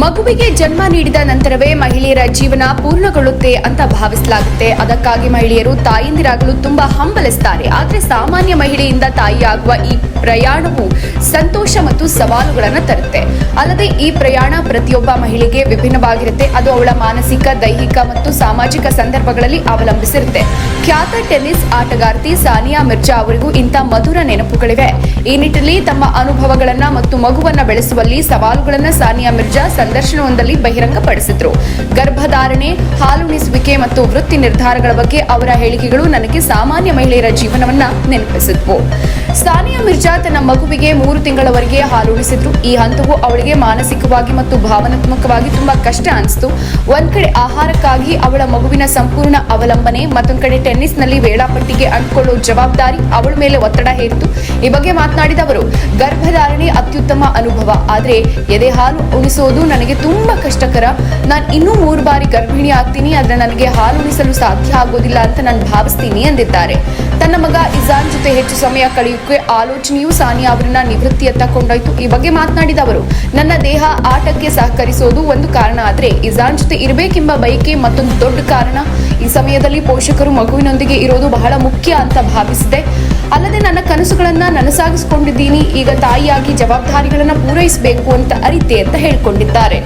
ಮಗುವಿಗೆ ಜನ್ಮ ನೀಡಿದ ನಂತರವೇ ಮಹಿಳೆಯರ ಜೀವನ ಪೂರ್ಣಗೊಳ್ಳುತ್ತೆ ಅಂತ ಭಾವಿಸಲಾಗುತ್ತೆ. ಅದಕ್ಕಾಗಿ ಮಹಿಳೆಯರು ತಾಯಂದಿರಾಗಲು ತುಂಬಾ ಹಂಬಲಿಸ್ತಾರೆ. ಆದರೆ ಸಾಮಾನ್ಯ ಮಹಿಳೆಯಿಂದ ತಾಯಿಯಾಗುವ ಈ ಪ್ರಯಾಣವು ಸಂತೋಷ ಮತ್ತು ಸವಾಲುಗಳನ್ನು ತರುತ್ತೆ. ಅಲ್ಲದೆ ಈ ಪ್ರಯಾಣ ಪ್ರತಿಯೊಬ್ಬ ಮಹಿಳೆಗೆ ವಿಭಿನ್ನವಾಗಿರುತ್ತೆ. ಅದು ಅವಳ ಮಾನಸಿಕ, ದೈಹಿಕ ಮತ್ತು ಸಾಮಾಜಿಕ ಸಂದರ್ಭಗಳಲ್ಲಿ ಅವಲಂಬಿಸಿರುತ್ತೆ. ಖ್ಯಾತ ಟೆನ್ನಿಸ್ ಆಟಗಾರ್ತಿ ಸಾನಿಯಾ ಮಿರ್ಜಾ ಅವರಿಗೂ ಇಂಥ ಮಧುರ ನೆನಪುಗಳಿವೆ. ಈ ನಿಟ್ಟಿನಲ್ಲಿ ತಮ್ಮ ಅನುಭವಗಳನ್ನ ಮತ್ತು ಮಗುವನ್ನ ಬೆಳೆಸುವಲ್ಲಿ ಸವಾಲುಗಳನ್ನ ಸಾನಿಯಾ ಮಿರ್ಜಾ ಸಂದರ್ಶನವೊಂದರಲ್ಲಿ ಬಹಿರಂಗಪಡಿಸಿದ್ರು. ಗರ್ಭಧಾರಣೆ ಹಾಲುಣಿಸುವಿಕೆ ಮತ್ತು ವೃತ್ತಿ ನಿರ್ಧಾರಗಳ ಬಗ್ಗೆ ಅವರ ಹೇಳಿಕೆಗಳು ನನಗೆ ಸಾಮಾನ್ಯ ಮಹಿಳೆಯರ ಜೀವನವನ್ನ ನೆನಪಿಸಿದ್ವು. ಸಾನಿಯಾ ಮಿರ್ಜಾ ತನ್ನ ಮಗುವಿಗೆ ಮೂರು ತಿಂಗಳವರೆಗೆ ಹಾಲುಣಿಸಿದ್ರು ಈ ಹಂತವು ಅವಳಿಗೆ ಮಾನಸಿಕವಾಗಿ ಮತ್ತು ಭಾವನಾತ್ಮಕವಾಗಿ ತುಂಬಾ ಕಷ್ಟ ಅನಿಸ್ತು. ಒಂದ್ ಕಡೆ ಆಹಾರಕ್ಕಾಗಿ ಅವಳ ಮಗುವಿನ ಸಂಪೂರ್ಣ ಅವಲಂಬನೆ, ಮತ್ತೊಂದ್ ಕಡೆ ಟೆನ್ನಿಸ್ನಲ್ಲಿ ವೇಳಾಪಟ್ಟಿಗೆ ಅಂಟ್ಕೊಳ್ಳೋ ಜವಾಬ್ದಾರಿ ಅವಳ ಮೇಲೆ ಒತ್ತಡ ಹೇರಿತು. ಈ ಬಗ್ಗೆ ಮಾತನಾಡಿದ ಅವರು, ಗರ್ಭಧಾರಣೆ ಅತ್ಯುತ್ತಮ ಅನುಭವ. ಆದ್ರೆ ಎದೆ ಹಾಲು ಉಣಿಸೋದು ನನಗೆ ತುಂಬಾ ಕಷ್ಟಕರ. ನಾನು ಇನ್ನೂ ಮೂರು ಬಾರಿ ಗರ್ಭಿಣಿ ಆಗ್ತೀನಿ ಆದ್ರೆ ನನಗೆ ಹಾಲು ಉಣಿಸಲು ಸಾಧ್ಯ ಆಗೋದಿಲ್ಲ ಅಂತ ನಾನು ಭಾವಿಸ್ತೀನಿ ಎಂದಿದ್ದಾರೆ. ತನ್ನ ಮಗ ಇಜಾನ್ ಜೊತೆ ಹೆಚ್ಚು ಸಮಯ ಕಳೆಯೋಕೆ ಆಲೋಚನೆಯು ಸಾನಿಯಾ ಅವರನ್ನ ನಿವೃತ್ತಿಯತ್ತ ಕೊಂಡೊಯ್ತು. ಈ ಬಗ್ಗೆ ಮಾತನಾಡಿದ ಅವರು, ನನ್ನ ದೇಹ ಆಟಕ್ಕೆ ಸಹಕರಿಸೋದು ಒಂದು ಕಾರಣ, ಆದ್ರೆ ಇಜಾನ್ ಜೊತೆ ಇರಬೇಕೆಂಬ ಬಯಕೆ ಮತ್ತೊಂದು ದೊಡ್ಡ ಕಾರಣ. ಈ ಸಮಯದಲ್ಲಿ ಪೋಷಕರು ಮಗುವಿನೊಂದಿಗೆ ಇರೋದು ಬಹಳ ಮುಖ್ಯ ಅಂತ ಭಾವಿಸಿದೆ. ಅಲ್ಲದೆ ನನ್ನ ಕನಸುಗಳನ್ನ ನನಸಾಗಿಸಿಕೊಂಡಿದ್ದೀನಿ. ಈಗ ತಾಯಿಯಾಗಿ ಜವಾಬ್ದಾರಿಗಳನ್ನ ಪೂರೈಸಬೇಕು ಅಂತ ಅರಿತೆ ಅಂತ ಹೇಳ್ಕೊಂಡಿದ್ದಾರೆ.